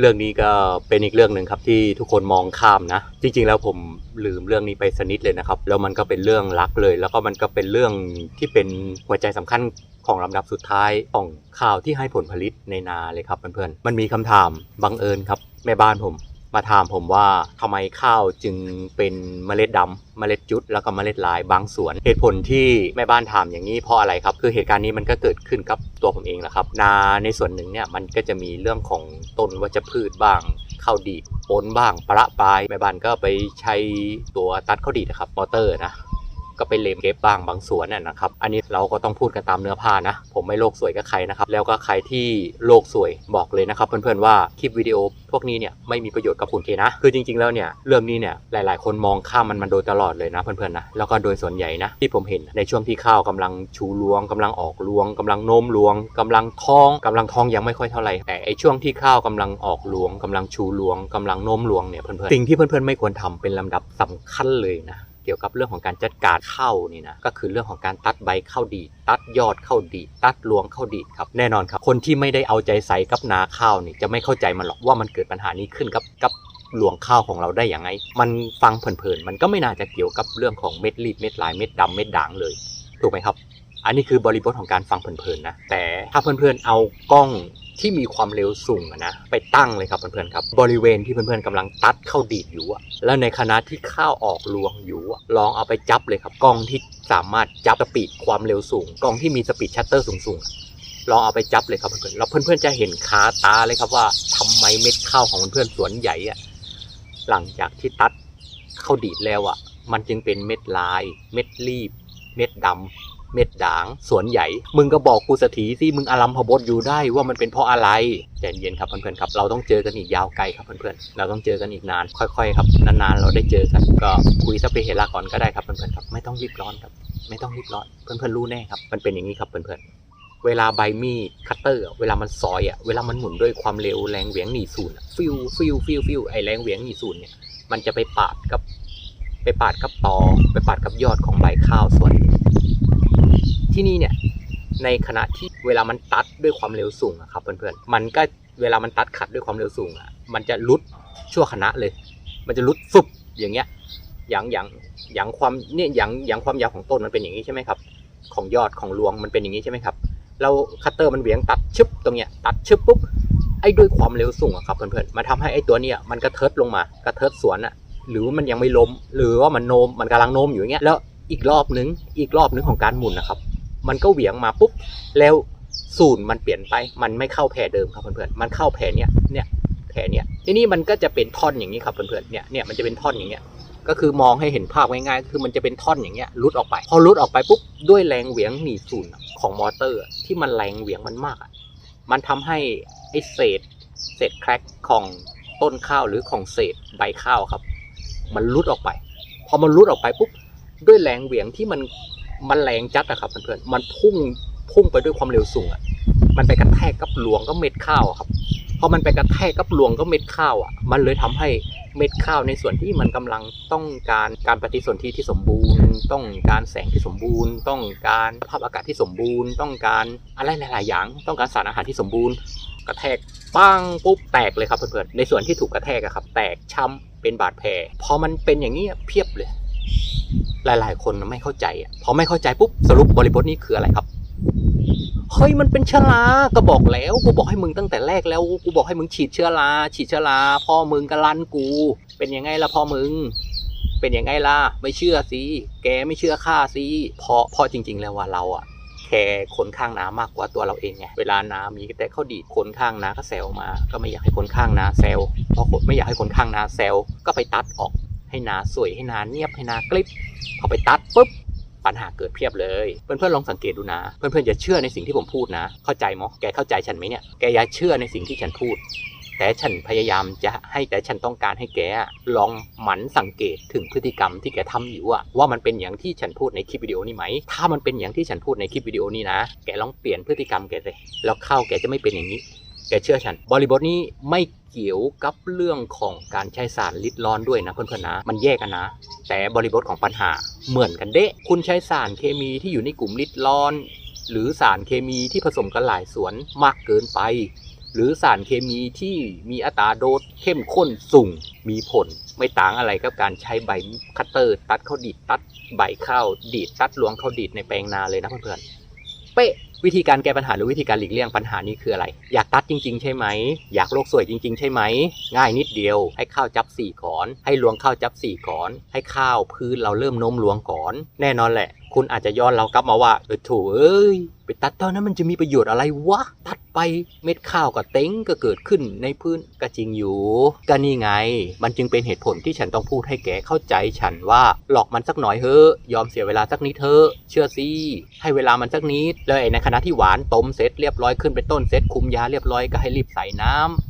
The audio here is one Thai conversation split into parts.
เรื่องนี้ก็เป็นอีกเรื่องหนึ่งครับที่ทุกคนมองข้ามนะ จริง ๆ แล้วผมลืมเรื่องนี้ไปสนิทเลยนะครับ แล้วมันก็เป็นเรื่องรักเลย แล้วก็มันก็เป็นเรื่องที่เป็นหัวใจสำคัญของลำดับสุดท้ายของข่าวที่ให้ผลผลิตในนาเลยครับเพื่อนๆมันมีคำถามบังเอิญครับแม่บ้านผม มาถามผมว่าทำไมข้าวจึงเป็นเมล็ดดำเมล็ดจุด แล้วก็เมล็ดลายบางส่วน เหตุผลที่แม่บ้านถามอย่างนี้เพราะอะไรครับ คือเหตุการณ์นี้มันก็เกิดขึ้นกับตัวผมเองแหละครับ นาในส่วนหนึ่งเนี่ยมันก็จะมีเรื่องของต้นวัชพืชบ้างข้าวดีดปนบ้างประปลายแม่บ้านก็ไปใช้ตัวตัดข้าวดีดนะครับมอเตอร์นะ ก็ไปเลมเก็บบ้างบางส่วนน่ะนะครับ อันนี้เราก็ต้องพูดกันตามเนื้อผ้านะ ผมไม่โลกสวยกับใครนะครับ แล้วก็ใครที่โลกสวยบอกเลยนะครับ เพื่อนๆว่าคลิปวิดีโอพวกนี้เนี่ยไม่มีประโยชน์กับคุณเคนะ คือจริง ๆแล้วเนี่ยเรื่องนี้เนี่ยหลาย ๆ คนมองข้ามมันมันโดยตลอดเลยนะเพื่อนๆนะ แล้วก็โดยส่วนใหญ่นะที่ผมเห็นในช่วงที่ข้าวกำลังชูรวงกำลังออกรวงกำลังโน้มรวงกำลังท้องกำลังท้องยังไม่ค่อยเท่าไหร่แต่ไอช่วงที่ข้าวกำลังออกรวงกำลังชูรวงกำลังโน้มรวงเนี่ยเพื่อนๆสิ่งที่เพื่อนๆไม่ควรทำเป็นลำดับสำคัญเลยนะ เกี่ยวกับเรื่องของการจัดการเข้านี่นะก็คือเรื่องของการตัดใบเข้าดี ตัดยอดเข้าดี ตัดรวงเข้าดีครับแน่นอนครับคนที่ไม่ได้เอาใจใส่กับนาข้าวนี่จะไม่เข้าใจมันหรอกว่ามันเกิดปัญหานี้ขึ้นกับกับรวงข้าวของเราได้อย่างไง มันฟังเผินๆมันก็ไม่น่าจะเกี่ยวกับเรื่องของเม็ดรีบเม็ดลายเม็ดดำเม็ดด่างเลยถูกไหมครับ อันนี้คือบริบทของการฟังเพลินๆนะแต่ถ้าเพื่อนๆเอากล้อง ที่มีความเร็วสูงอะนะไปตั้งเลยครับเพื่อนๆครับ บริเวณที่เพื่อนๆกำลังตัดเข้าดีดอยู่อะแล้วในขณะที่ข้าวออกรวงอยู่ลองเอาไปจับเลยครับกล้องที่สามารถจับสปีดความเร็วสูงกล้องที่มีสปีดชัตเตอร์สูงๆลองเอาไปจับเลยครับเพื่อนๆแล้วเพื่อนๆจะเห็นคาตาเลยครับว่าทำไมเม็ดข้าวของเพื่อนๆสวนใหญ่อะหลังจากที่ตัดเข้าดีดแล้วอะมันจึงเป็นเม็ดลาย เม็ดรีบ เม็ดดำ เม็ดด่าง สวนใหญ่ มึงก็บอกกูสถีสิมึงอารัมพบทอยู่ได้ว่ามันเป็นเพราะอะไรใจเย็นครับเพื่อนๆครับเราต้องเจอกันอีกยาวไกลครับเพื่อนๆเราต้องเจอกันอีกนาน ค่อยๆครับนานๆเราได้เจอกันก็คุยสักเพเหระก่อนก็ได้ครับเพื่อนๆครับไม่ต้องรีบร้อนครับ ไม่ต้องรีบร้อนเพื่อนๆรู้แน่ครับมันเป็นอย่างนี้ครับเพื่อนๆเวลาใบมีดคัตเตอร์เวลามันซอยอะเวลามันหมุนด้วยความเร็วแรงเหวี่ยงหนีศูนย์ฟิวฟิวฟิวฟิวไอแรงเหวี่ยงหนีศูนย์เนี่ยมันจะไปปาดกับ ไปปาดกับตอไปปาดกับยอดของใบข้าวส่วน ที่นี่เนี่ยในขณะที่เวลามันตัดด้วยความเร็วสูงครับเพื่อนๆมันก็เวลามันตัดขัดด้วยความเร็วสูงอะมันจะลุดชั่วขณะเลย มันจะลุดฟึบอย่างเงี้ยอย่างอย่างอย่างความเนี่ยอย่างอย่างความยาวของต้นมันเป็นอย่างนี้ใช่ไหมครับ ของยอดของรวงมันเป็นอย่างนี้ใช่ไหมครับแล้วคัตเตอร์มันเหวี่ยงตัดชึบตรงเนี้ยตัดชึบปุ๊บไอ้ด้วยความเร็วสูงอะครับเพื่อนๆมาทำให้ไอ้ตัวเนี้ยมันกระเทิดลงมากระเทิดสวนอะหรือมันยังไม่ล้ม หรือว่ามันโน้มมันกำลังโน้มอยู่อย่างเงี้ยแล้วอีกรอบนึงอีกรอบนึงของการหมุนนะครับ มันก็เหวี่ยงมาปุ๊บแล้วศูนย์มันเปลี่ยนไป มันไม่เข้าแพรเดิมครับเพื่อนๆมันเข้าแพรเนี้ยเนี่ยแพรเนี้ยทีนี้มันก็จะเป็นท่อนอย่างนี้ครับเพื่อนๆเนี่ยเนี่ยมันจะเป็นท่อนอย่างเงี้ยก็คือมองให้เห็นภาพง่ายๆ คือมันจะเป็นท่อนอย่างเงี้ยลุดออกไป พอลุดออกไปปุ๊บด้วยแรงเหวี่ยงหนีศูนย์ของมอเตอร์ ที่มันแรงเหวี่ยงมันมากอะมันทำให้ไอเศษเศษแครกของต้นข้าวหรือของเศษใบข้าวครับ มันลุดออกไป พอมันลุดออกไปปุ๊บด้วยแรงเหวี่ยงที่มัน มันแรงจัดอะครับเพื่อนๆมันพุ่งพุ่งไปด้วยความเร็วสูงอะมันไปกระแทกกับหลวงก็เม็ดข้าวครับพอมันไปกระแทกกับหลวงก็เม็ดข้าวอะมันเลยทำให้เม็ดข้าวในส่วนที่มันกำลังต้องการการปฏิสนธิที่สมบูรณ์ ต้องการแสงที่สมบูรณ์ ต้องการสภาพอากาศที่สมบูรณ์ ต้องการอะไรหลาย ๆ อย่าง ต้องการสารอาหารที่สมบูรณ์ กระแทกปังปุ๊บแตกเลยครับเพื่อนๆในส่วนที่ถูกกระแทกอะครับ แตกช้ำเป็นบาดแผลพอมันเป็นอย่างนี้เพียบเลย หลาย ๆ คนไม่เข้าใจอะพอไม่เข้าใจปุ๊บสรุปบริบทนี้คืออะไรครับเฮ้ยมันเป็นเชื้อราก็บอกแล้วกูบอกให้มึงตั้งแต่แรกแล้วกูบอกให้มึงฉีดเชื้อราฉีดเชื้อราพ่อมึงก็ลั่นกู เป็นยังไงล่ะพ่อมึง เป็นยังไงล่ะไม่เชื่อสิแกไม่เชื่อข้าสิเพราะเพราะจริง ๆ แล้วว่าเราอะแคร์คนข้างน้ามากกว่าตัวเราเองไง เวลาน้ามีแต่เขาดีดคนข้างน้าก็แซวมา ก็ไม่อยากให้คนข้างน้าแซวพอคนไม่อยากให้คนข้างน้าแซวก็ไปตัดออก ให้นาสวยให้นาเนียบให้นากลิบพอไปตัดปุ๊บปัญหาเกิดเพียบเลย เพื่อนๆลองสังเกตดูนะ เพื่อนๆอย่าเชื่อในสิ่งที่ผมพูดนะ เข้าใจมั้ยแกเข้าใจฉันไหมเนี่ยแกอย่าเชื่อในสิ่งที่ฉันพูด แต่ฉันพยายามจะให้แต่ฉันต้องการให้แกลองหมั่นสังเกตถึงพฤติกรรมที่แกทำอยู่อะว่ามันเป็นอย่างที่ฉันพูดในคลิปวิดีโอนี้ไหม ถ้ามันเป็นอย่างที่ฉันพูดในคลิปวิดีโอนี้นะ แกลองเปลี่ยนพฤติกรรมแกเลยแล้วเข้าแกจะไม่เป็นอย่างนี้ แกเชื่อฉัน บริบทนี้ไม่เกี่ยวกับเรื่องของการใช้สารลิดร้อนด้วยนะเพื่อนๆนะ มันแยกกันนะ แต่บริบทของปัญหาเหมือนกันเดะคุณใช้สารเคมีที่อยู่ในกลุ่มลิดร้อน หรือสารเคมีที่ผสมกันหลายส่วนมากเกินไป หรือสารเคมีที่มีอัตราโดสเข้มข้นสูงมีผลไม่ต่างอะไรกับการใช้ใบคัตเตอร์ ตัดข้าวดีดตัดใบข้าวดีดตัดรวงข้าวดีดในแปลงนาเลยนะเพื่อนๆ เป๊ะวิธีการแก้ปัญหาหรือวิธีการหลีกเลี่ยงปัญหานี้คืออะไร อยากตัดจริง ๆ ใช่ไหม อยากโลกสวยจริง ๆ ใช่ไหม ง่ายนิดเดียว ให้ข้าวจับสี่ก่อน ให้ลวงข้าวจับสี่ก่อน ให้ข้าวพื้นเราเริ่มโน้มลวงก่อน แน่นอนแหละ คุณอาจจะย้อนเรากลับมาว่าเออโถเอ้ยไปตัดตอนนั้นมันจะมีประโยชน์อะไรวะ ตัดไปเม็ดข้าวก็เต็งก็เกิดขึ้นในพื้นก็จริงอยู่ก็นี่ไง มันจึงเป็นเหตุผลที่ฉันต้องพูดให้แกเข้าใจฉันว่าหลอกมันสักหน่อยเถอะยอมเสียเวลาสักนิดเถอะเชื่อสิให้เวลามันสักนิดเลยในขณะที่หวานต้มเสร็จเรียบร้อยขึ้นเป็นต้นเสร็จคุมยาเรียบร้อยก็ให้รีบใส่น้ำ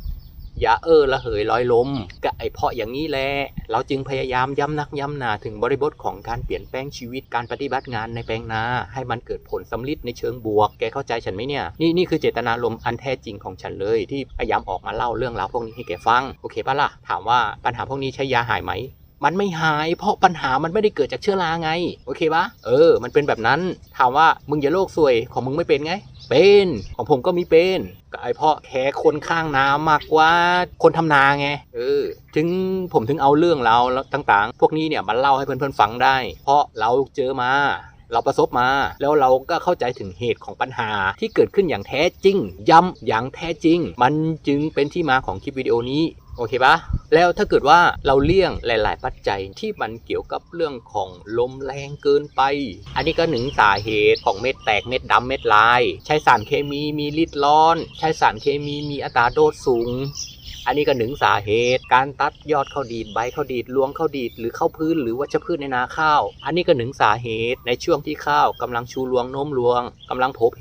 อย่าเออละเหยลอยลมก็ไอเพาะอย่างนี้แหละเราจึงพยายามย้ำนักย้ำหนาถึงบริบทของการเปลี่ยนแปลงชีวิตการปฏิบัติงานในแปลงนา ให้มันเกิดผลสำลิดในเชิงบวก แกเข้าใจฉันไหมเนี่ย นี่นี่คือเจตนารมณ์อันแท้จริงของฉันเลย ที่พยายามออกมาเล่าเรื่องราวพวกนี้ให้แกฟัง โอเคปะล่ะ ถามว่าปัญหาพวกนี้ใช้ยาหายไหม มันไม่หาย เพราะปัญหามันไม่ได้เกิดจากเชื้อราไง โอเคปะเออ มันเป็นแบบนั้น ถามว่ามึงอย่าโลกสวยของมึงไม่เป็นไง เป็นของผมก็มีเป็นก็ไอเพาะแค่คนข้างน้ำมากกว่าคนทำนาไงเออถึงผมถึงเอาเรื่องเราวต่างๆ พวกนี้เนี่ยมาเล่าให้เพื่อนๆฟังได้ เพราะเราเจอมาเราประสบมา แล้วเราก็เข้าใจถึงเหตุของปัญหาที่เกิดขึ้นอย่างแท้จริง ย้ำอย่างแท้จริง มันจึงเป็นที่มาของคลิปวิดีโอนี้ โอเคปะแล้วถ้าเกิดว่าเราเลี่ยงหลาย ๆ ปัจจัยที่มันเกี่ยวกับเรื่องของลมแรงเกินไป อันนี้ก็หนึ่งสาเหตุของเม็ดแตกเม็ดดำเม็ดลาย ใช้สารเคมีมีฤทธิ์ร้อน ใช้สารเคมีมีอัตราโดสสูง อันนี้ก็หนึ่งสาเหตุ การตัดยอดข้าวดีดใบข้าวดีดรวงข้าวดีดหรือข้าวพื้นหรือวัชพืชในนาข้าว อันนี้ก็หนึ่งสาเหตุในช่วงที่ข้าวกำลังชูรวงโน้มรวงกำลังโผเพ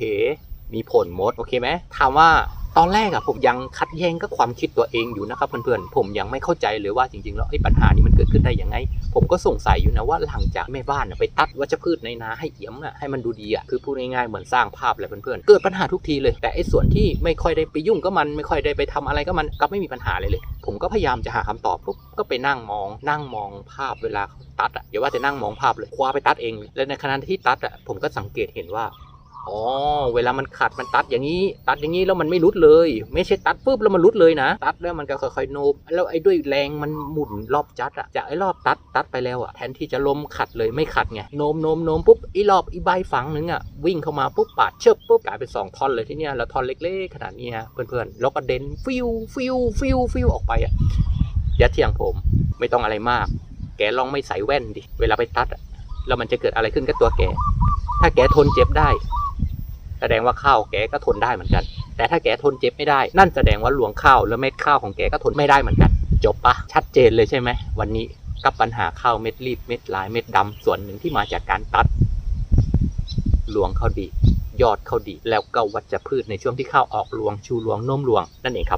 มีผลหมดโอเคไหมถามว่า ตอนแรกอะผมยังคัดแย้งกับความคิดตัวเองอยู่นะครับเพื่อนๆผมยังไม่เข้าใจเลยว่าจริงๆแล้วไอ้ปัญหานี้มันเกิดขึ้นได้ยังไง ผมก็สงสัยอยู่นะว่าหลังจากแม่บ้านไปตัดวัชพืชในนาให้เอี่ยมอะให้มันดูดีอะคือพูดง่ายๆเหมือนสร้างภาพเลยเพื่อนๆเกิดปัญหาทุกทีเลยแต่ไอ้ส่วนที่ไม่ค่อยได้ไปยุ่งกับมันไม่ค่อยได้ไปทำอะไรกับมันก็ไม่มีปัญหาเลยเลย ผมก็พยายามจะหาคำตอบปุ๊บก็ไปนั่งมอง นั่งมองภาพเวลาตัดอะอย่าว่าแต่นั่งมองภาพเลยคว้าไปตัดเอง แล้วในขณะที่ตัดอะผมก็สังเกตเห็นว่า อ๋อ เวลามันขัดมันตัดอย่างนี้ ตัดอย่างนี้แล้วมันไม่รุดเลย ไม่ใช่ตัดปุ๊บแล้วมันรุดเลยนะ ตัดแล้วมันก็ค่อยๆโนบแล้วไอ้ด้วยแรงมันหมุนรอบจัดอะจากไอ้รอบตัดตัดไปแล้วอะแทนที่จะล้มขัดเลยไม่ขัดไงโนมโนมโนมปุ๊บไอ้รอบอีใบฝังหนึงอะวิ่งเข้ามาปุ๊บปาดเชิบปุ๊บกลายเป็นสองท่อนเลยที่เนี้ยแล้วท่อนเล็กๆขนาดนี้ยเพื่อนๆแล้วก็เด่นฟิวฟิวฟิวฟิวออกไปอะอย่าเถียงผมไม่ต้องอะไรมาก แกลองไม่ใส่แว่นดิเวลาไปตัดอะแล้วมันจะเกิดอะไรขึ้นกับตัวแก ถ้าแกทนเจ็บได้ แสดงว่าข้าวแกก็ทนได้เหมือนกัน แต่ถ้าแกทนเจ็บไม่ได้ นั่นแสดงว่าหลวงข้าวและเม็ดข้าวของแกก็ทนไม่ได้เหมือนกัน จบปะชัดเจนเลยใช่ไหมวันนี้กับปัญหาข้าวเม็ดรีบเม็ดลายเม็ดดำส่วนหนึ่งที่มาจากการตัด หลวงข้าวดี ยอดข้าวดี แล้วก็วัชพืชในช่วงที่ข้าวออกรวงชูรวงโน้มรวงนั่นเองครับ